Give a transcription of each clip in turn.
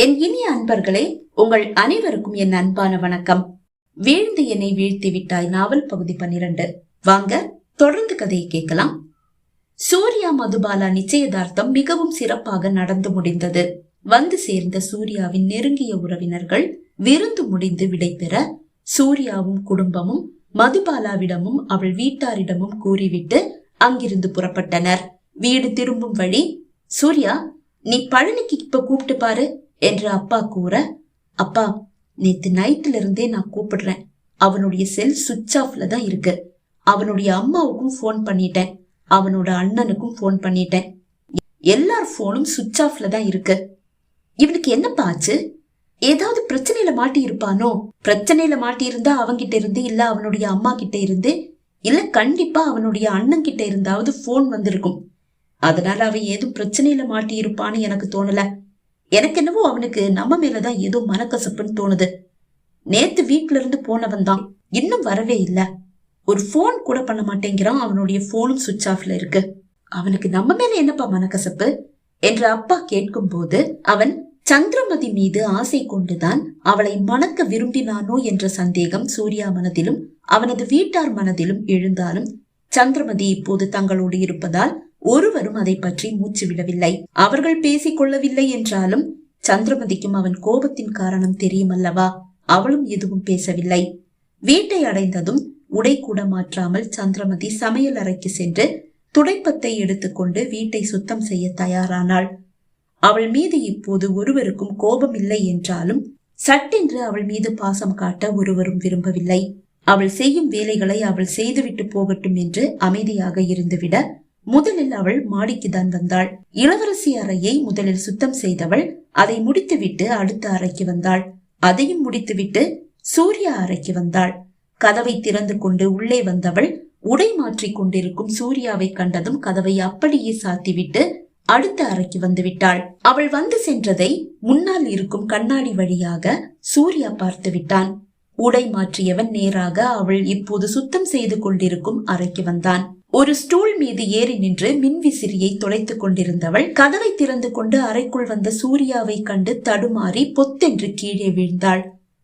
என் இனிய அன்பர்களே உங்கள் அனைவருக்கும் என் அன்பான வணக்கம். வீழ்ந்து என்னை வீழ்த்தி விட்டாய் நாவல் பகுதி பன்னிரண்டு. வாங்க தொடர்ந்து கதையை கேட்கலாம். சூர்யா மதுபாலா நிச்சயதார்த்தம் மிகவும் சிறப்பாக நடந்து முடிந்தது. வந்து சேர்ந்த சூர்யாவின் நெருங்கிய உறவினர்கள் விருந்து முடிந்து விடைபெற சூர்யாவும் குடும்பமும் மதுபாலாவிடமும் அவள் வீட்டாரிடமும் கூறிவிட்டு அங்கிருந்து புறப்பட்டனர். வீடு திரும்பும் வழி சூர்யா நீ பழனிக்கு இப்ப கூப்பிட்டு பாரு. என்று அப்பா கூற அப்பா நேத்து நைட்ல இருந்தே நான் கூப்பிடுறேன். அவனுடைய செல் சுவிட்ச் ஆஃப்ல தான் இருக்கு. அவனுடைய அம்மாவுக்கும் ஃபோன் பண்ணிட்டேன். அவனோட அண்ணனுக்கும் ஃபோன் பண்ணிட்டேன். எல்லார் ஃபோனும் சுவிட்ச் ஆஃப்ல தான் இருக்கு. இவனுக்கு என்னப்பா ஆச்சு? ஏதாவது பிரச்சனையில மாட்டி இருப்பானோ பிரச்சனையில மாட்டி இருந்தா அவங்கிட்ட இருந்து இல்ல அவனுடைய அம்மா கிட்ட இருந்து இல்ல கண்டிப்பா அவனுடைய அண்ணன் கிட்ட இருந்தாவது போன் வந்திருக்கும். அதனால அவன் ஏதும் பிரச்சனையில மாட்டி இருப்பான்னு எனக்கு தோணல. எனக்கு என்னவோ அவனுக்கு நம்ம மேலதான் ஏதோ மனக்கசப்புன்னு தோணுது. நேத்து வீட்ல இருந்து போனவன் தான் இன்னும் வரவே இல்ல. ஒரு போன் கூட பண்ண மாட்டேங்கிறான். அவனுடைய போனும் சுவிட்ச் ஆஃப்ல இருக்கு. அவனுக்கு நம்ம மேல என்னப்பா மனக்கசப்பு? என்று அப்பா கேட்கும் போது அவன் சந்திரமதி மீது ஆசை கொண்டுதான் அவளை மணக்க விரும்பினானோ என்ற சந்தேகம் சூர்யா மனதிலும் அவனது வீட்டார் மனதிலும் எழுந்தாலும் சந்திரமதி இப்போது தங்களோடு இருப்பதால் ஒருவரும் அதை பற்றி மூச்சு விடவில்லை. அவர்கள் பேசிக் கொள்ளவில்லை என்றாலும் சந்திரமதிக்கும் அவன் கோபத்தின் காரணம் தெரியும் அல்லவா அவளும் எதுவும் பேசவில்லை. வீட்டை அடைந்ததும் உடை கூட மாற்றாமல் சந்திரமதி சமையல் அறைக்கு சென்று துடைப்பத்தை எடுத்துக்கொண்டு வீட்டை சுத்தம் செய்ய தயாரானாள். அவள் மீது இப்போது ஒருவருக்கும் கோபம் இல்லை என்றாலும் சட்டென்று அவள் மீது பாசம் காட்ட ஒருவரும் விரும்பவில்லை. அவள் செய்யும் வேலைகளை அவள் செய்துவிட்டு போகட்டும் என்று அமைதியாக இருந்துவிட முதலில் அவள் மாடிக்குதான் வந்தாள். இளவரசி அறையை முதலில் சுத்தம் செய்தவள் அதை முடித்துவிட்டு அடுத்த அறைக்கு வந்தாள். அதையும் முடித்துவிட்டு சூர்யா அறைக்கு வந்தாள். கதவை திறந்து கொண்டு உள்ளே வந்தவள் உடை மாற்றிக் கொண்டிருக்கும் சூர்யாவை கண்டதும் கதவை அப்படியே சாத்திவிட்டு அடுத்த அறைக்கு வந்து விட்டாள். அவள் வந்து சென்றதை முன்னால் இருக்கும் கண்ணாடி வழியாக சூர்யா பார்த்து விட்டான். உடை மாற்றியவன் நேராக அவள் இப்போது சுத்தம் செய்து கொண்டிருக்கும் அறைக்கு வந்தான். ஒரு ஸ்டூல் மீது ஏறி நின்று மின்விசிறியை தொலைத்துக் கொண்டிருந்தவள் கதவை திறந்து கொண்டு அறைக்குள் வந்த சூர்யாவை கண்டு தடுமாறி பொத்தென்று கீழே வீழ்ந்தாள்.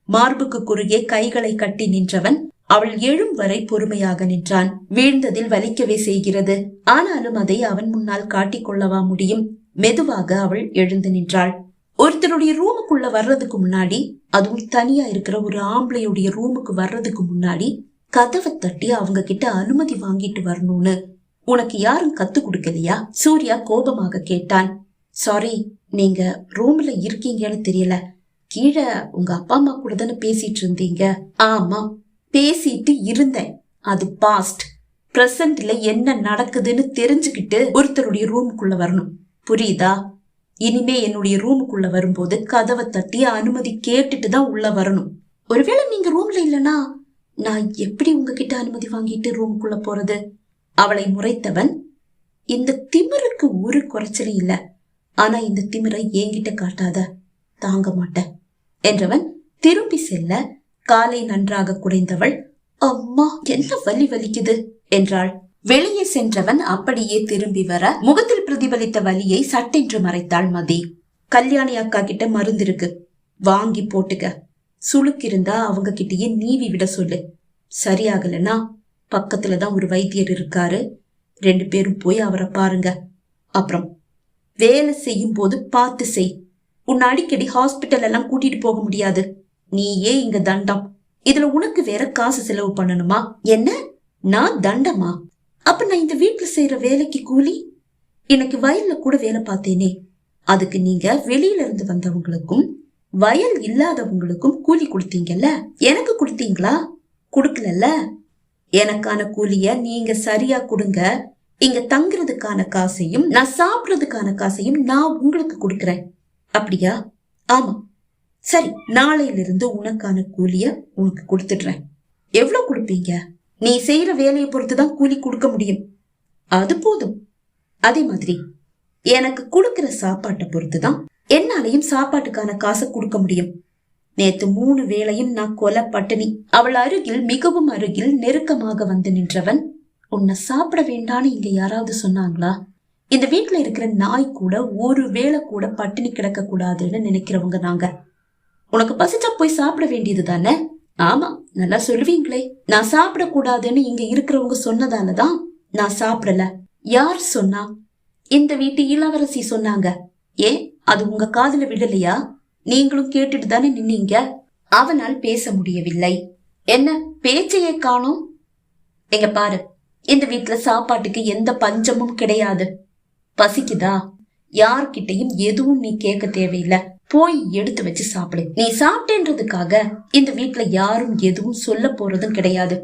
மார்புக்கு குறுகே கைகளை கட்டி நின்றவன் அவள் எழும் வரை பொறுமையாக நின்றான். வீழ்ந்ததில் வலிக்கவே செய்கிறது. ஆனாலும் அதை அவன் முன்னால் காட்டிக் கொள்ளவா முடியும்? மெதுவாக அவள் எழுந்து நின்றாள். ஒருத்தருடைய ரூமுக்குள்ள வர்றதுக்கு முன்னாடி அதுவும் தனியா இருக்கிற ஒரு ஆம்பளையுடைய ரூமுக்கு வர்றதுக்கு முன்னாடி கதவை தட்டி அவங்க கிட்ட அனுமதி வாங்கிட்டு வரணும்னு. உனக்கு யாரும் கத்து கொடுக்கலையா? சூர்யா கோபமாக கேட்டான். சாரி நீங்க ரூம்ல இருக்கீங்கன்னு தெரியல. கீழே உங்க அப்பா அம்மா கூட தானே பேசிட்டு இருந்தீங்க. ஆமா பேசிட்டு இருந்தேன். அது பாஸ்ட் பிரசன்ட்ல என்ன நடக்குதுன்னு தெரிஞ்சுக்கிட்டு ஒருத்தருடைய ரூமுக்குள்ள வரணும். புரியுதா? இனிமே என்னுடைய ரூமுக்குள்ள வரும்போது கதவை தட்டி அனுமதி கேட்டுட்டு தான் உள்ள வரணும். ஒருவேளை நீங்க ரூம்ல இல்லனா நான் எப்படி உங்ககிட்ட அனுமதி வாங்கிட்டு ரூமுக்குள்ள போறது? அவளை முறைத்தவன் இந்த திமிருக்கு ஒரு குறைச்சலும் இல்ல. ஆனா இந்த திமிரை என்கிட்ட காட்டாத தாங்க மாட்டேன் என்றவன் திரும்பி செல்ல காலை நன்றாக குடைந்தவள் அம்மா என்ன வலி வலிக்குது? என்றாள். வெளியே சென்றவன் அப்படியே திரும்பி வர முகத்தில் பிரதிபலித்த வலியை சட்டென்று மறைத்தாள் மதி. கல்யாணி அக்கா கிட்ட மருந்து இருக்கு வாங்கி போட்டுக்க. சுளுக்கிருந்தா அவங்க கிட்டயே நீவி விட சொல்லு. சரியாகலன்னா பக்கத்துல தான் ஒரு வைத்தியர் இருக்காரு. ரெண்டு பேரும் போய் அவரை பாருங்க. அப்புறம் வேலை செய்யும் போது பார்த்து செய். உன்னை அடிக்கடி ஹாஸ்பிட்டல் எல்லாம் கூட்டிட்டு போக முடியாது. நீயே இங்க தண்டம். இதுல உனக்கு வேற காசு செலவு பண்ணணுமா? என்ன? நான் தண்டமா? அப்ப நான் இந்த வீட்டுல செய்யற வேலைக்கு கூலி? எனக்கு வயல்ல கூட வேலை பார்த்தேனே. அதுக்கு நீங்க வெளியில இருந்து வந்தவங்களுக்கும் வயல் இல்லாதவங்களுக்கும் கூலி கொடுத்தீங்கல்ல? எனக்கு கொடுத்தீங்களா? கொடுக்கலல்ல. எனக்கான கூலிய நீங்க சரியா கொடுங்க. இங்க தங்குறதுக்கான காசையும் நான் சாப்பிடுறதுக்கான காசையும் நான் உங்களுக்கு கொடுக்கறேன். அப்படியா? ஆமா. சரி நாளையிலிருந்து உனக்கான கூலிய உனக்கு கொடுத்துடுறேன். எவ்வளவு கொடுப்பீங்க? நீ செய்யற வேலையை பொறுத்துதான் கூலி கொடுக்க முடியும். அது போதும். அதே மாதிரி எனக்கு கொடுக்கிற சாப்பாட்டை பொறுத்துதான் என்னாலையும் சாப்பாட்டுக்கான காசை கொடுக்க முடியும். நேத்து மூணு வேளையும் நான் கொலை பட்டினி அவள் அருகில் மிகவும் அருகில் நெருக்கமாக வந்து நின்றவன் உன்னை சாப்பிட வேண்டான்னு இங்க யாராவது சொன்னாங்களா? இந்த வீட்டுல இருக்கிற நாய் கூட ஒரு வேளை கூட பட்டினி கிடக்க கூடாதுன்னு நினைக்கிறவங்க நாங்க உனக்கு பசிச்சா போய் சாப்பிட வேண்டியது தானே? ஆமா நல்லா சொல்லுவீங்களே. நான் சாப்பிடக்கூடாதுன்னு இங்க இருக்கிறவங்க சொன்னதாலதான் நான் சாப்பிடல. யார் சொன்னா? இந்த வீட்டு இளவரசி சொன்னாங்க. ஏன்? அது உங்க காதுல விடலையா நீங்களும் கேட்டுட்டு தானே நின்னீங்க. அவனால் பேச முடியவில்லை. என்ன பேச்சையே காணோம்? எங்க பாரு இந்த வீட்டுல சாப்பாட்டுக்கு எந்த பஞ்சமும் கிடையாது. பசிக்குதா? யார்கிட்டயும் எதுவும் நீ கேட்க தேவையில்லை. போய் எடுத்து வச்சு சாப்பிடு. நீ சாப்பிட்டேன்றதுக்காக இந்த வீட்டுல யாரும் எதுவும் சொல்ல போறதும் கிடையாது.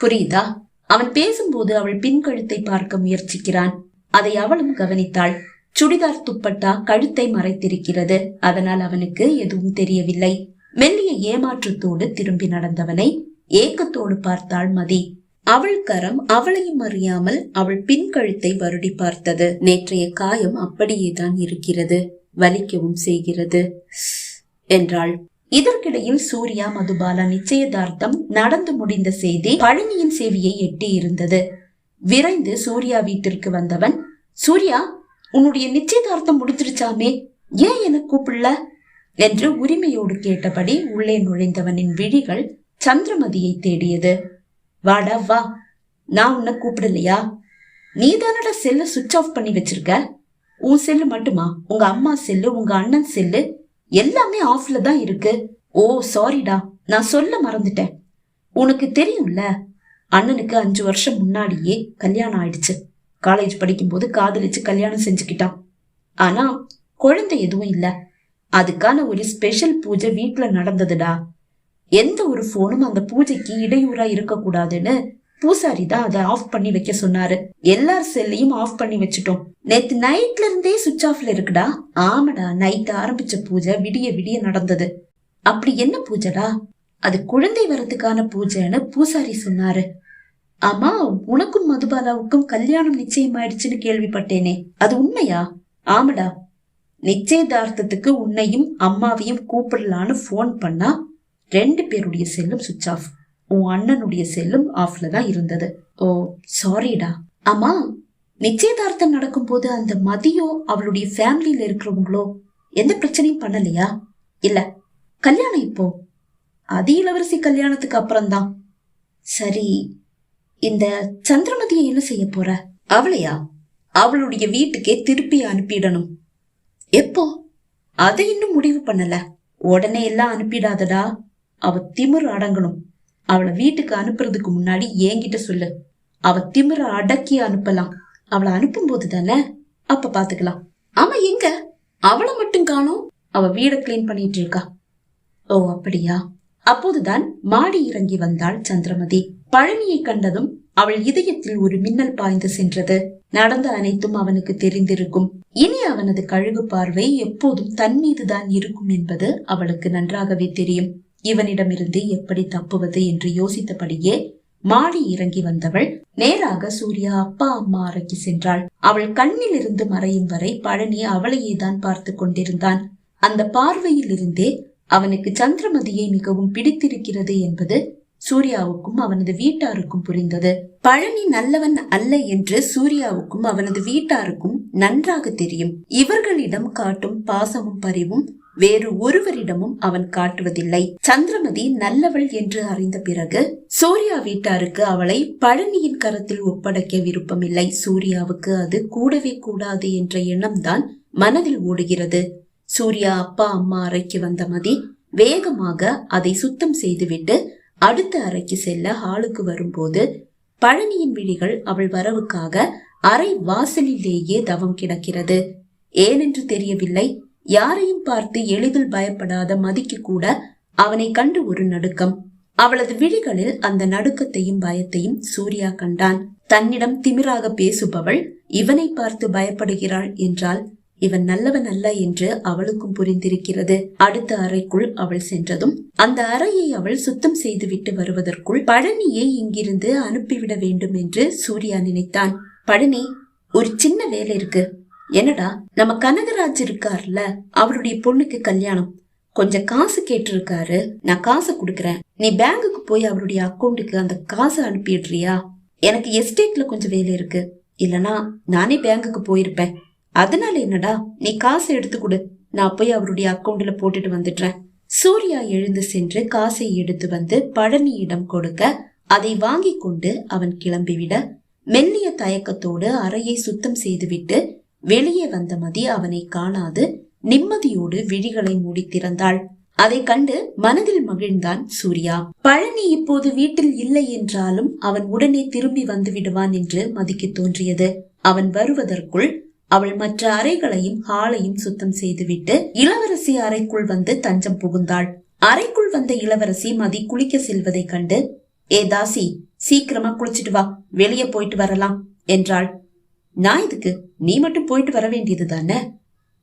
புரியுதா? அவன் பேசும்போது அவள் பின்கழுத்தை பார்க்க முயற்சிக்கிறான். அதை அவளும் கவனித்தாள். சுடிதார் துப்பட்டா கழுத்தை மறைத்திருக்கிறது. அதனால் அவனுக்கு எதுவும் தெரியவில்லை. மெல்லிய ஏமாற்றத்தோடு திரும்பி நடந்தவனை ஏக்கத்தோடு பார்த்தாள் மதி. அவள் கரம் அவளையும் அறியாமல் அவள் பின் கழுத்தை வருடி பார்த்தது. நேற்றைய காயம் அப்படியேதான் இருக்கிறது. வலிக்கவும் செய்கிறது. என்றாள். இதற்கிடையில் சூர்யா மதுபாலா நிச்சயதார்த்தம் நடந்து முடிந்த செய்தி பழனியின் செவியை எட்டி இருந்தது. விரைந்து சூர்யா வீட்டிற்கு வந்தவன் சூர்யா உன்னுடைய நிச்சயதார்த்தம் முடிஞ்சிருச்சாமே? ஏன் என கூப்பிடல? என்று உரிமையோடு கேட்டபடி உள்ளே நுழைந்தவனின் விழிகள் சந்திரமதியை தேடியது. வாடா வா. நான் உன்னை கூப்பிடலையா? நீ தானடா செல்ல சுவிட்ச் ஆஃப் பண்ணி வச்சிருக்க? உன் செல்லு மட்டுமா? உங்க அம்மா செல்லு உங்க அண்ணன் செல்லு எல்லாமே ஆஃப்ல தான் இருக்கு. ஓ சாரிடா நான் சொல்ல மறந்துட்டேன். உனக்கு தெரியும்ல? அண்ணனுக்கு அஞ்சு வருஷம் முன்னாடியே கல்யாணம் ஆயிடுச்சு. காலேஜ் படிக்கும்போது காதலிச்சு கல்யாணம் செஞ்சுக்கிட்டான். ஆனா குழந்தை எதுவும் இல்ல. அதுக்கான ஒரு ஸ்பெஷல் பூஜை வீட்டுல நடந்ததுடா. எந்த ஒரு போனும் அந்த பூஜைக்கு இடையூறா இருக்கக்கூடாதுன்னு பூசாரி தான் அதை ஆஃப் பண்ணி வைக்க சொன்னாரு. எல்லார் செல்லையும் ஆஃப் பண்ணி வச்சுட்டோம். நேத்து நைட்ல இருந்தே சுவிட்ச் ஆஃப்ல இருக்குடா. ஆமாடா நைட் ஆரம்பிச்ச பூஜை விடிய விடிய நடந்தது. அப்படி என்ன பூஜைடா? அது குழந்தை வரதுக்கான பூஜைன்னு பூசாரி சொன்னாரு. ஆமா உனக்கும் மதுபாலாவுக்கும் கல்யாணம் நிச்சயமாயிடுச்சுன்னு கேள்விப்பட்டேனே. அது உண்மையா? ஆமடா. நிச்சயதார்த்தத்துக்கு உன்னையும் அம்மாவையும் கூப்பிடலான்னு ஃபோன் பண்ணா ரெண்டு பேருடைய செல்லும் சுவிச் ஆஃப் உன் அண்ணனுடைய செல்லும் ஆஃப்ல தான் இருந்தது. ஓ சாரிடா ஆமா நிச்சயதார்த்தம் நடக்கும்போது அந்த மதியோ அவளுடைய ஃபேமிலியில இருக்கிறவங்களோ எந்த பிரச்சனையும் பண்ணலையா? இல்ல. கல்யாணம் இப்போ? அது இளவரசி கல்யாணத்துக்கு அப்புறம்தான். சரி இந்த சந்திரமதியை என்ன செய்ய போற? அவளையா? அவளுடைய வீட்டுக்கே திருப்பி அனுப்பிடணும். எப்போ? அதை இன்னும் முடிவு பண்ணல. உடனே எல்லாம் அனுப்பிடாதடா. அவ திமிர் அடங்கணும். அவளை வீட்டுக்கு அனுப்புறதுக்கு முன்னாடி என்கிட்ட சொல்லு. அவ திமிர அடக்கி அனுப்பலாம். அவளை அனுப்பும் போது தானே? அப்ப பாத்துக்கலாம். ஆமா எங்க? அவளை மட்டும் காணும். அவ வீட கிளீன் பண்ணிட்டு இருக்கா. ஓ அப்படியா? அப்போதுதான் மாடி இறங்கி வந்தாள் சந்திரமதி. பழனியை கண்டதும் அவள் இதயத்தில் ஒரு மின்னல் பாய்ந்து சென்றது. நடந்த அனைத்தும் அவனுக்கு தெரிந்திருக்கும். இனி அவனது கழுகு பார்வை எப்போதும் தன் மீதுதான் இருக்கும் என்பது அவளுக்கு நன்றாகவே தெரியும். இவனிடமிருந்து எப்படி தப்புவது என்று யோசித்தபடியே மாடி இறங்கி வந்தவள் நேராக சூர்யா அப்பா அம்மா அறைக்கு சென்றாள். அவள் கண்ணில் இருந்து மறையும் வரை பழனி அவளையே தான் பார்த்து கொண்டிருந்தான். அந்த பார்வையில் இருந்தே அவனுக்கு சந்திரமதியை மிகவும் பிடித்திருக்கிறது என்பது சூர்யாவுக்கும் அவனது வீட்டாருக்கும் புரிந்தது. பழனி நல்லவன் அல்ல என்று சூர்யாவுக்கும் அவனது வீட்டாருக்கும் நன்றாக தெரியும். இவர்களிடம் காட்டும் பாசமும் பரிவும் வேறு ஒருவரிடமும் அவன் காட்டுவதில்லை. சந்திரமதி நல்லவள் என்று அறிந்த பிறகு சூர்யா வீட்டாருக்கு அவளை பழனியின் கரத்தில் ஒப்படைக்க விருப்பமில்லை. சூர்யாவுக்கு அது கூடவே கூடாது என்ற எண்ணம்தான் மனதில் ஓடுகிறது. சூர்யா அப்பா அம்மா அறைக்கு வந்த மதி வேகமாக அதை சுத்தம் செய்துவிட்டு அடுத்த அறைக்கு செல்ல ஹாலுக்கு வரும்போது பழனியின் விழிகள் அவள் வரவுக்காக அறை வாசலிலேயே தவம் கிடக்கிறது. ஏனென்று தெரியவில்லை. யாரையும் பார்த்து எளிதில் பயப்படாத மதிக்கு கூட அவனை கண்டு ஒரு நடுக்கம். அவளது விழிகளில் அந்த நடுக்கத்தையும் பயத்தையும் சூர்யா கண்டான். தன்னிடம் திமிராக பேசுபவள் இவனை பார்த்து பயப்படுகிறாள் என்றால் இவன் நல்லவன் அல்ல என்று அவளுக்கும் புரிந்திருக்கிறது. அடுத்த அறைக்குள் அவள் சென்றதும் அந்த அறையை அவள் சுத்தம் செய்துவிட்டு வருவதற்குள் பழனியை இங்கிருந்து அனுப்பிவிட வேண்டும் என்று சூர்யா நினைத்தான். பழனி ஒரு சின்ன வேலை இருக்கு. என்னடா நம்ம கனகராஜ் இருக்கார்ல அவருடைய பொண்ணுக்கு கல்யாணம். கொஞ்சம் காசு கேட்டிருக்காரு நான் காசை கொடுக்கறேன். நீ பேங்குக்கு போய் அவருடைய அக்கௌண்ட்டுக்கு அந்த காசை அனுப்பிடுறியா? எனக்கு எஸ்டேட்ல கொஞ்சம் வேலை இருக்கு. இல்லனா நானே பேங்குக்கு போயிருப்பேன். அதனால என்னடா? நீ காசை எடுத்து கொடு. நான் போய் அவருடைய அக்கவுண்ட்ல போட்டுட்டு வந்துடுறேன். சூர்யா எழுந்து சென்று காசை எடுத்து வந்து பழனியிடம் கொடுக்க அதை வாங்கி கொண்டு அவன் கிளம்பிவிட மெல்லிய தயக்கத்தோடு அறையை சுத்தம் செய்துவிட்டு வெளியே வந்த மதி அவனை காணாது நிம்மதியோடு விழிகளை மூடி திறந்தாள். அதை கண்டு மனதில் மகிழ்ந்தான் சூர்யா. பழனி இப்போது வீட்டில் இல்லை என்றாலும் அவன் உடனே திரும்பி வந்து விடுவான் என்று மதிக்கு தோன்றியது. அவன் வருவதற்குள் அவள் மற்ற அறைகளையும் ஹாலையும் சுத்தம் செய்துவிட்டு இளவரசி அறைக்குள் வந்து தஞ்சம் புகுந்தாள். அறைக்குள் வந்த இளவரசி மதி குளிக்க செல்வதைக் கண்டு ஏ தாசி சீக்கிரமா குளிச்சிட்டு வா வெளியே போயிட்டு வரலாம் என்றாள். நான் இதுக்கு நீ மட்டும் போயிட்டு வர வேண்டியது தானே?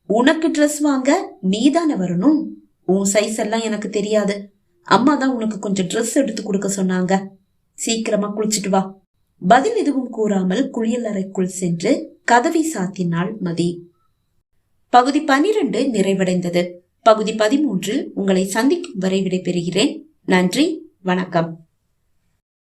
உனக்கு ட்ரெஸ் வாங்க நீதானே வரணும்? உன் சைஸ் எல்லாம் எனக்கு தெரியாது. அம்மா தான் உனக்கு கொஞ்சம் ட்ரெஸ் எடுத்து கொடுக்க சொன்னாங்க. சீக்கிரமா குளிச்சிட்டு வா. பதில் எதுவும் கூறாமல் குளியல் அறைக்குள் சென்று கதவை சாத்தினாள் மதி. பகுதி பனிரெண்டு நிறைவடைந்தது. பகுதி பதிமூன்றில் உங்களை சந்திக்கும் வரை விடைபெறுகிறேன். நன்றி வணக்கம்.